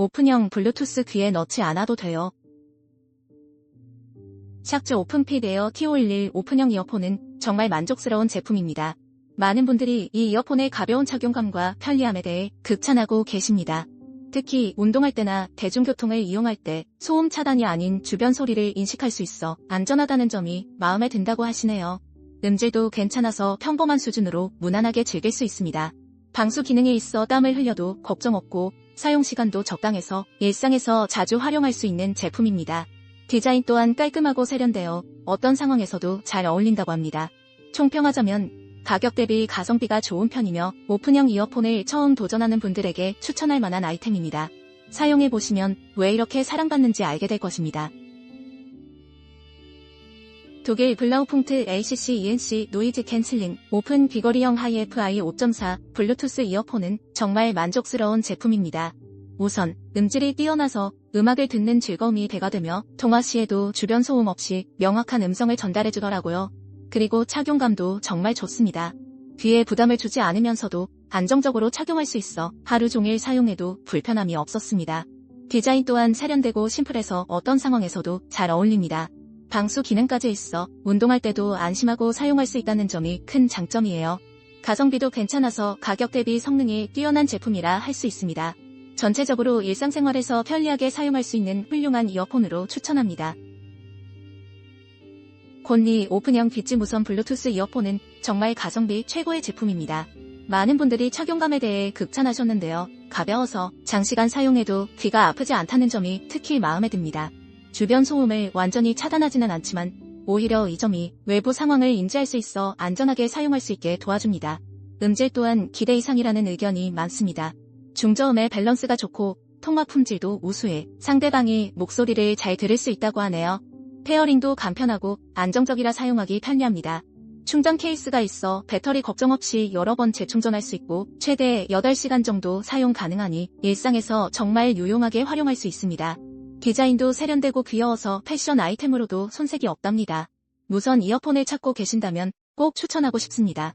오픈형 블루투스 귀에 넣지 않아도 돼요. 샥즈 오픈핏 에어 T511 오픈형 이어폰은 정말 만족스러운 제품입니다. 많은 분들이 이 이어폰의 가벼운 착용감과 편리함에 대해 극찬하고 계십니다. 특히 운동할 때나 대중교통을 이용할 때 소음 차단이 아닌 주변 소리를 인식할 수 있어 안전하다는 점이 마음에 든다고 하시네요. 음질도 괜찮아서 평범한 수준으로 무난하게 즐길 수 있습니다. 방수 기능에 있어 땀을 흘려도 걱정 없고 사용 시간도 적당해서 일상에서 자주 활용할 수 있는 제품입니다. 디자인 또한 깔끔하고 세련되어 어떤 상황에서도 잘 어울린다고 합니다. 총평하자면 가격 대비 가성비가 좋은 편이며 오픈형 이어폰을 처음 도전하는 분들에게 추천할 만한 아이템입니다. 사용해보시면 왜 이렇게 사랑받는지 알게 될 것입니다. 독일 블라우풍트 ACC ENC 노이즈 캔슬링 오픈 귀걸이형 하이FI 5.4 블루투스 이어폰은 정말 만족스러운 제품입니다. 우선 음질이 뛰어나서 음악을 듣는 즐거움이 배가 되며 통화 시에도 주변 소음 없이 명확한 음성을 전달해 주더라고요. 그리고 착용감도 정말 좋습니다. 귀에 부담을 주지 않으면서도 안정적으로 착용할 수 있어 하루 종일 사용해도 불편함이 없었습니다. 디자인 또한 세련되고 심플해서 어떤 상황에서도 잘 어울립니다. 방수 기능까지 있어 운동할 때도 안심하고 사용할 수 있다는 점이 큰 장점이에요. 가성비도 괜찮아서 가격 대비 성능이 뛰어난 제품이라 할 수 있습니다. 전체적으로 일상생활에서 편리하게 사용할 수 있는 훌륭한 이어폰으로 추천합니다. 곤리 오픈형 비치 무선 블루투스 이어폰은 정말 가성비 최고의 제품입니다. 많은 분들이 착용감에 대해 극찬하셨는데요. 가벼워서 장시간 사용해도 귀가 아프지 않다는 점이 특히 마음에 듭니다. 주변 소음을 완전히 차단하지는 않지만 오히려 이 점이 외부 상황을 인지할 수 있어 안전하게 사용할 수 있게 도와줍니다. 음질 또한 기대 이상이라는 의견이 많습니다. 중저음의 밸런스가 좋고 통화 품질도 우수해 상대방이 목소리를 잘 들을 수 있다고 하네요. 페어링도 간편하고 안정적이라 사용하기 편리합니다. 충전 케이스가 있어 배터리 걱정 없이 여러 번 재충전할 수 있고 최대 8시간 정도 사용 가능하니 일상에서 정말 유용하게 활용할 수 있습니다. 디자인도 세련되고 귀여워서 패션 아이템으로도 손색이 없답니다. 무선 이어폰을 찾고 계신다면 꼭 추천하고 싶습니다.